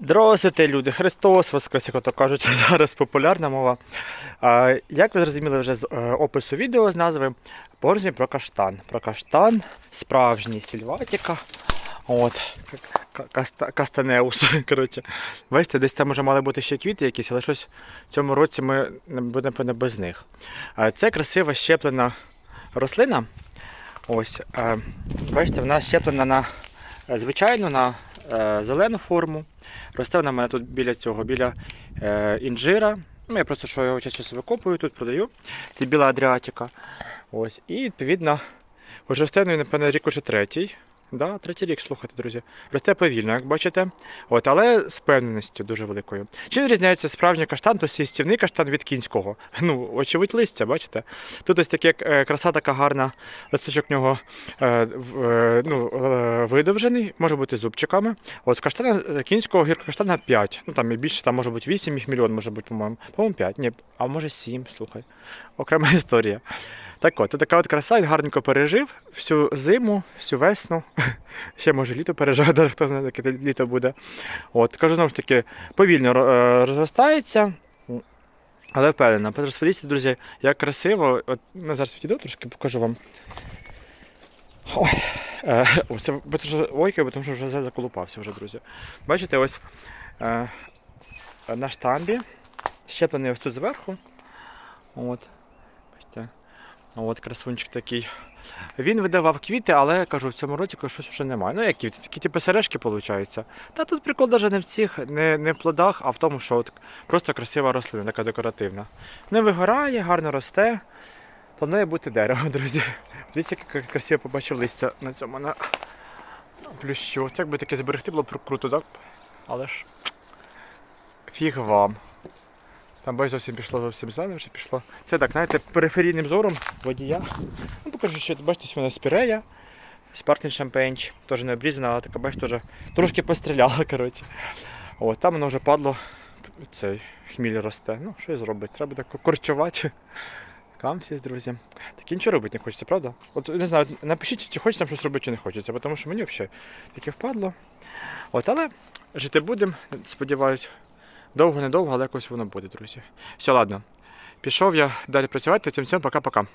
Здравствуйте, люди! Христос Воскрес, як то кажуть, зараз популярна мова. Як ви зрозуміли вже з е, опису відео з назви, порожні про каштан. Про каштан, справжній сільватіка. От, каста- кастанеус. Коротше. Бачите, десь там вже мали бути ще квіти якісь, але щось в цьому році ми будемо без них. Це красива щеплена рослина. Ось, бачите, вона щеплена на звичайну на зелену форму. Росте вона в мене тут біля цього, біля е, інжира. Ну, я просто що його часто викопую, тут продаю. Це біла адріатика. Ось. І відповідно, вже росте, ну, напевно, рік уже третій. Да, третій рік, слухайте, друзі. Росте повільно, як бачите. От, але з певненістю дуже великою. Чим відрізняється справжній каштан, то сістівний каштан від кінського. Ну, очевидь листя, бачите? Тут ось таке краса така гарна, листочок нього е, е, ну, е, видовжений, може бути зубчиками. От каштана е, кінського гіркокаштана 5. Ну там і більше, там може бути 8 їх мільйон, може бути, по-моєму. По-моєму, 5. Ні, а може 7, слухай. Окрема історія. Так от, така от краса, він гарненько пережив всю зиму, всю весну. Ще може літо пережив, даже хто знає, яке літо буде. От, кажу знову ж таки, повільно е, розростається. Але впевнено, подивіться, друзі, як красиво. От, ну, зараз відійду, трошки покажу вам. Ой, е, це ж тому що вже заколупався вже, друзі. Бачите, ось е, на штамбі, щеплений ось тут зверху. От. Бачите. От красунчик такий. Він видавав квіти, але кажу, в цьому році щось вже немає. Ну, як квіти, такі типу сережки виходить. Та тут прикол навіть не в цих, не, не в плодах, а в тому, що от просто красива рослина, така декоративна. Не вигорає, гарно росте. Планує бути дерево, друзі. Дивіться, як красиво побачив листя на цьому на плющу. Це якби таке зберегти було б круто, так? Але ж фіг вам. Там бачиш, зовсім пішло, зовсім вже пішло. Це так, знаєте, периферійним зором водія. Ну, покажу, що бачите, у мене спірея, спартний шампенч, теж не обрізана, але така, бачите, теж трошки постріляла, коротше. От, там воно вже падло, цей хміль росте. Ну, що і зробити? Треба так корчувати. Камсіс, друзі. Так нічого робити не хочеться, правда? От не знаю, напишіть, чи хочеться щось робити, чи не хочеться, тому що мені взагалі таке впадло. От, але жити будемо, сподіваюсь, довго-недовго, але якось воно буде, друзі. Все, ладно. Пішов я далі працювати, тим цьому пока-пока.